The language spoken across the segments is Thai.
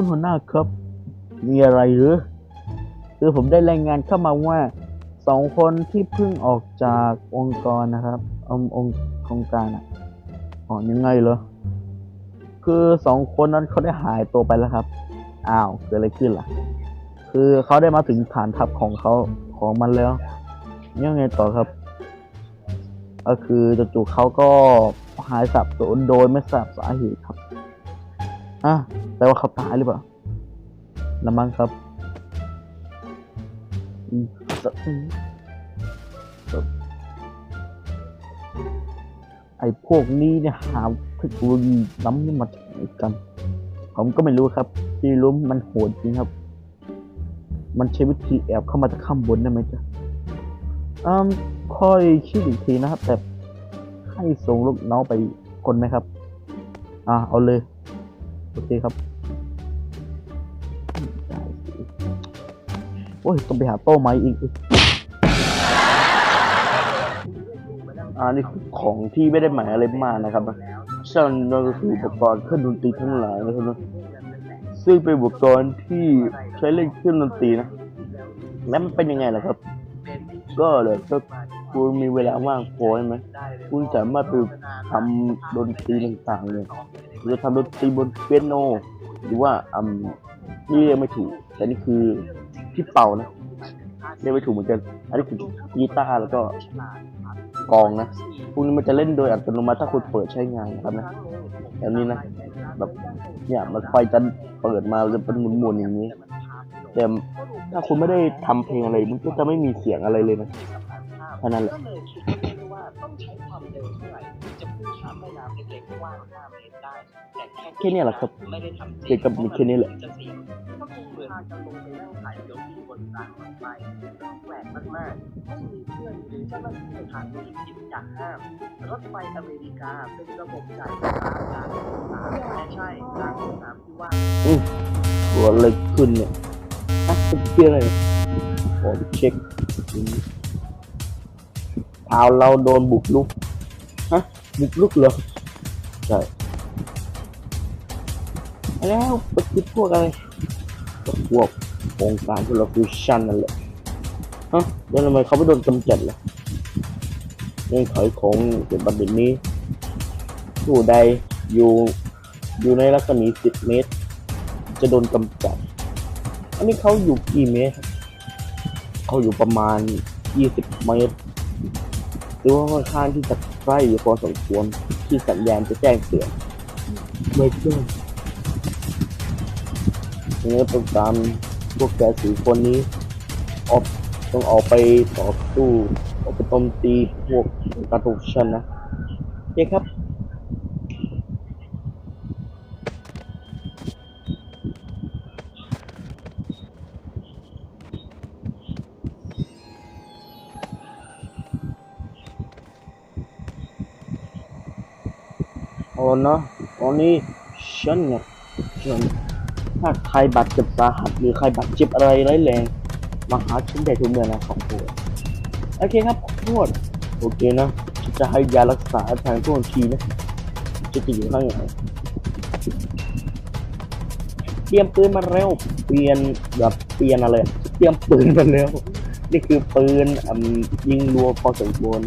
คุณหัวหน้าครับ มีอะไรหรือคือผมได้รายงานเข้ามาว่าสองคนที่เพิ่งออกจากองค์กรนะครับองค์องค์โครงการอะอ๋อยังไงเหรอคือสองคนนั้นเขาได้หายตัวไปแล้วครับอ้าวเกิดอะไรขึ้นล่ะ คือเขาได้มาถึงฐานทัพของเขาของมันแล้วยังไงต่อครับ ก็คือจู่ๆเขาก็หายสับสนโดยไม่ทราบสาเหตุครับอะ แปลว่าเขาตายหรือเปล่าละมั้งครับอืมไอ้พวกนี้เนี่ยหาเทคโนโลยีล้ำนี่มาจากไหนกัน ผมก็ไม่รู้ครับ ที่รู้มันโหดจริงครับ มันใช้วิธีแอบเข้ามาจากข้างบนได้ไหมจ๊ะอืมค่อยคิดอีกทีนะครับ แต่ให้ส่งลูกน้องไปคนไหมครับ อ่าเอาเลย โอเคครับโอ้ยต้องไปหาโต้ไม้อีกอ่านี่คือของที่ไม่ได้หมายอะไรมากนะครับซึ่งนั่นก็คืออุปกรณ์เครื่องดนตรีทั้งหลายนะครับซึ่งเป็นอุปกรณ์ที่ใช้เล่นเครื่องดนตรีนะแล้วมันเป็นยังไงล่ะครับ ก็เดี๋ยวถ้าคุณมีเวลาว่างพอใช่ไหมคุณสามารถไปทำดนตรีต่างๆเลย หรือทำดนตรีบนเปียโน หรือว่าอืมนี่เรียกไม่ถูก แต่นี่คือที่เป่านะเรียกไม่ถูกเหมือนกัน อันนี้คือกีตาร์แล้วก็กองนะพวกนี้มันจะเล่นโดยอัตโนมัติถ้าคุณเปิดใช้งานนะครับนะแบบนี้นะแบบเนี่ยมันไฟจะเปิดมาจะเป็นหมุนๆอย่างนี้ แต่ถ้าคุณไม่ได้ทำเพลงอะไรมันก็จะไม่มีเสียงอะไรเลยนะแค่นั้นแหละ เล็กๆกว้าง5เมตรได้แต่แค่แค่เนี้ยแหละครับไม่ได้ทำจริงเกี่ยวกับมีแค่นี้แหละจะเสี่ยงก็คงเหมือนจะลงไปนั่งถ่ายเซลฟี่บนรางรถไฟแปลกมากๆไม่มีเพื่อนหรือเจ้าหน้าที่ทางที่คิดอยากห้ามรถไฟอเมริกาเป็นระบบจ่ายไฟฟ้าการสื่อสารและใช่รางสนามที่ว่างเกิดอะไรขึ้นเนี่ยอะเป็นเพื่ออะไรขอเช็คเอาเราโดนบุกลุก ฮะ บุกลุกเหรอ ใช่แล้วปคิพวกอะไรพวกโครงการที่เราฟิวชั่นนั่นแหละฮะแล้วทำไมเขาไม่โดนกำจัดล่ะเงื่อนไขของเกี่ยวกับแบบนี้ผู้ใดอยู่อยู่ในรัศมี 10 เมตร จะโดนกำจัด อันนี้เขาอยู่กี่เมตรครับเขาอยู่ประมาณ 20 เมตรหรือว่าค่อนข้างที่จะใกล้พอสมควร ที่สัญญาณจะแจ้งเตือนไม่เชื่อเนื้อต้องตามพวกแกสี่คนนี้ออกต้องออกไปต่อสู้ออกไปโต้มตีพวกการถูกชันนะโอเคครับ โอ้เนะตอนนี้ฉันเนี่ยฉันถ้าใครบาดเจ็บสาหัสหรือใครบาดเจ็บอะไรร้ายแรงมาหาฉันได้ทุกเมื่อนะของผมโอเคครับขอโทษโอเคนะฉันจะให้ยารักษาทางทุกทีนะจะจะอยู่ข้างไหนเตรียมปืนมาเร็ว เปลี่ยนแบบเปลี่ยนอะไรเตรียมปืนมาเร็ว นี่คือปืนอืมยิงรัวพอสมควร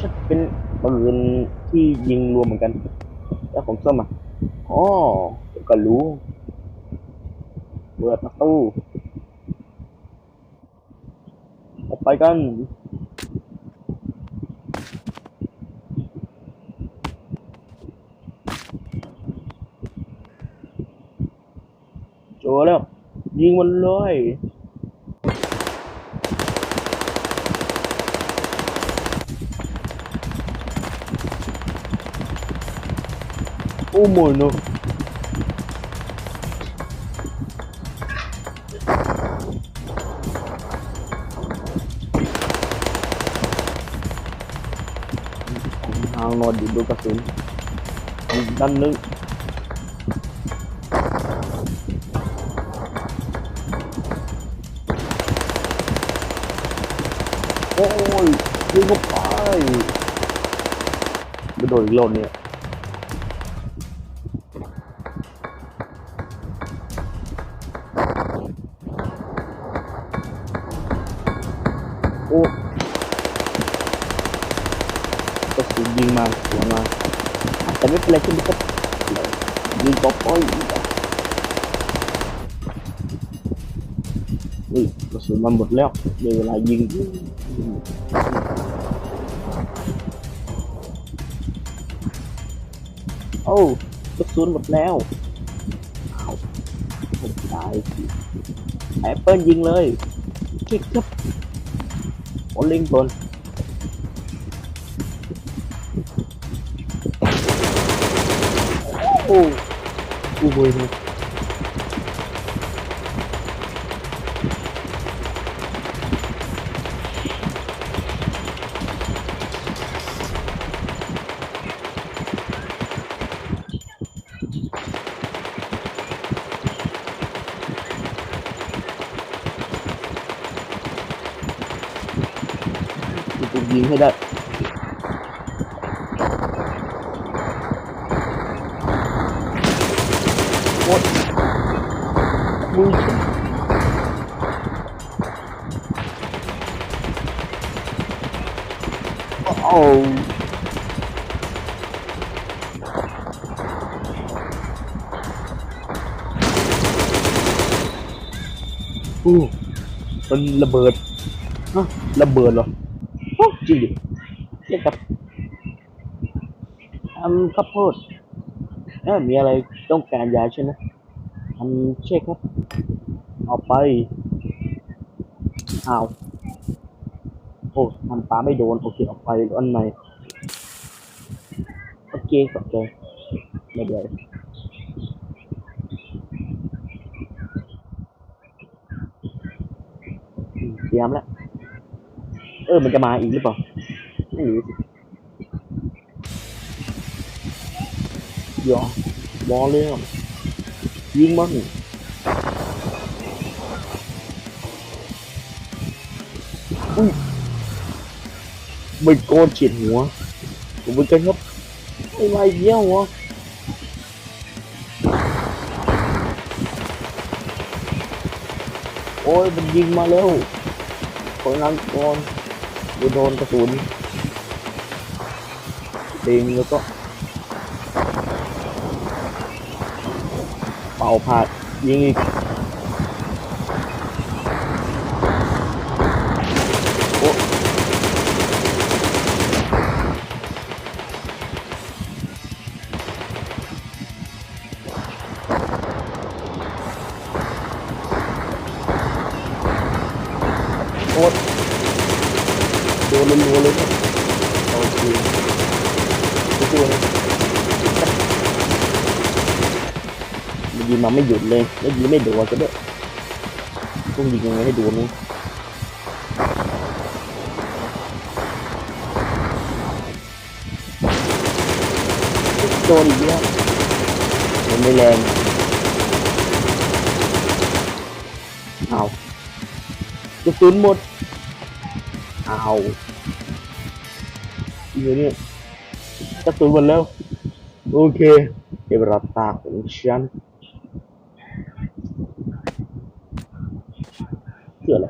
ชัดๆเป็นปืน ที่ยิงรวมเหมือนกัน แล้วของส้มอะอ๋อก็รู้เปิดประตูออกไปกันโจแล้วยิงมันเลย โอ้โมโนทางนอนอยู่ดูกร โอ้ก็สุดยิงมาสวยมาแต่ไม่เป็นไรขึ้นก็ยิงก็ป้อยอีกอ่ะนี่กระสุนมันหมดแล้วเดี๋ยวเวลายิงโอ้กระสุนหมดแล้วผมตายแอปเปิลยิงเลยคลิกครับ โอลิงบน ยิงให้ได้โอ๊ยมึงโอ้อู้มันระเบิดฮะระเบิดเหรอ โอ้จริงเรียกกับทำข้าวโพดเอ้ามีอะไรต้องการยาใช่ไหมทำใช่ครับ เอาไปเอาโอ้ทำปลาไม่โดน โอเคเอาไปอันไหนโอเคขอบใจไม่เดี๋ยวอืมเตรียมแล้ว ออมันจะมาอีกหรือเปล่า ไม่รู้สิยอมอเลยอะยิงมันอุ้ยไม่โกนเฉียดหัวผมเป็นกันครับไอ้ไรเยี่ยววะโอ้ยมันยิงมาแล้วคนนั้นก่อน โดนโดนกระสุนเด้งแล้วก็เป่าผาดยิงอีกโอ้โอ๊ต โดนรัวๆเลยเนี่ยโอเคตัวนะมันยิงมาไม่หยุดเลย แล้วยิงไม่โดนซะด้วยต้องยิงยังไงให้โดนนี่โดนอีกแล้วมันไม่แรงเอากระสุนหมดเอา อีกแล้วเนี่ยกระสุนหมดแล้ว โอเค เดี๋ยวรับตาของฉันเพื่ออะไร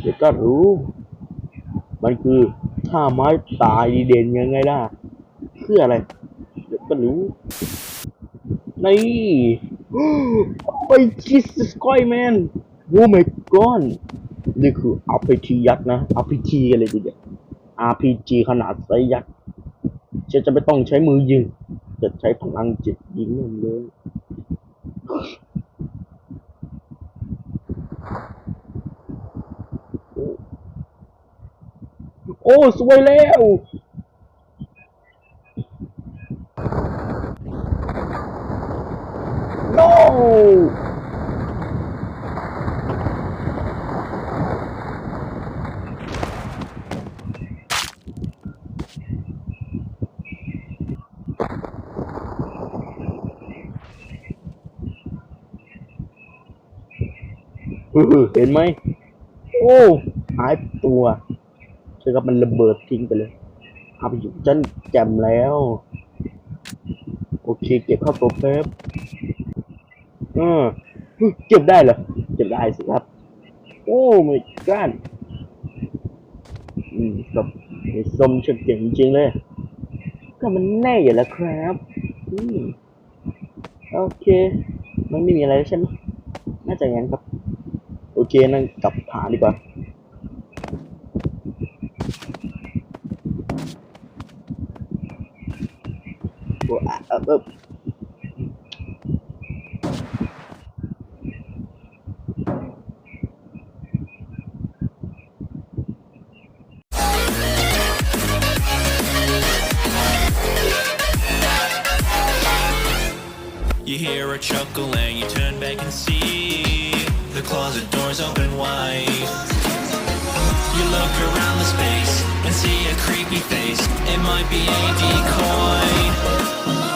เดี๋ยวก็รู้ มันคือท่าไม้ตายดีเด่นยังไงล่ะเพื่ออะไร เดี๋ยวก็รู้นี่ไปจิสสกอยแมนโอ้ my god นี่คือ RPG ยักษ์นะ RPG กันเลยทีเดียว RPG ขนาดไซยักษ์จะจะไม่ต้องใช้มือยิงจะใช้พลังจิตยิงมันเลยโอ้ สวยแล้ว เห็นไหมโอ้หายตัวใช่ครับมันระเบิดทิ้งไปเลยเอาไปอยู่จันแจมแล้ว โอเค เก็บเข้าตัวแป๊บเออเฮ้ยเก็บได้เหรอเก็บได้สิครับ โอ้ไม่ก้านอืมครับไอ้สมเฉกเก่งจริงเลย ก็มันแน่อยู่แล้วครับอืมโอเค มันไม่มีอะไรแล้วใช่ไหมน่าจะงั้นครับ โอเคนั่งกลับฐานดีกว่า โอ้อ่ะเออเออ You hear a chuckle and you turn back and see The closet doors open wide. You look around the space and see a creepy face. It might be a decoy.